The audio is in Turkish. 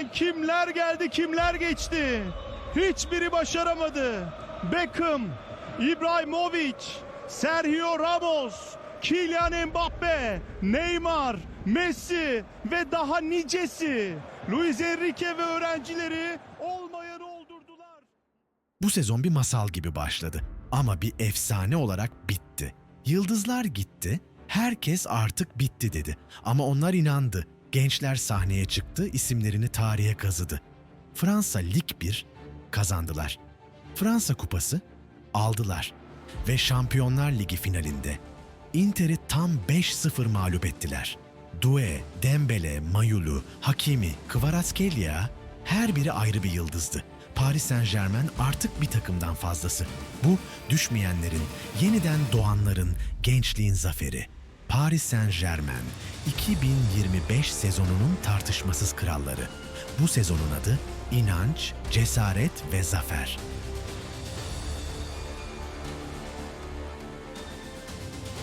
içinden kimler geldi kimler geçti. Hiçbiri başaramadı. Beckham, İbrahimovic, Sergio Ramos, Kylian Mbappe, Neymar, Messi ve daha nicesi. Luis Enrique ve öğrencileri olmayanı oldurdular. Bu sezon bir masal gibi başladı ama bir efsane olarak bitti. Yıldızlar gitti, herkes artık bitti dedi. Ama onlar inandı. Gençler sahneye çıktı, isimlerini tarihe kazıdı. Fransa Lig 1 kazandılar. Fransa Kupası aldılar ve Şampiyonlar Ligi finalinde Inter'i tam 5-0 mağlup ettiler. Due, Dembele, Mayulu, Hakimi, Kvaratskhelia her biri ayrı bir yıldızdı. Paris Saint-Germain artık bir takımdan fazlası. Bu düşmeyenlerin, yeniden doğanların, gençliğin zaferi. Paris Saint-Germain 2025 sezonunun tartışmasız kralları. Bu sezonun adı inanç, cesaret ve zafer.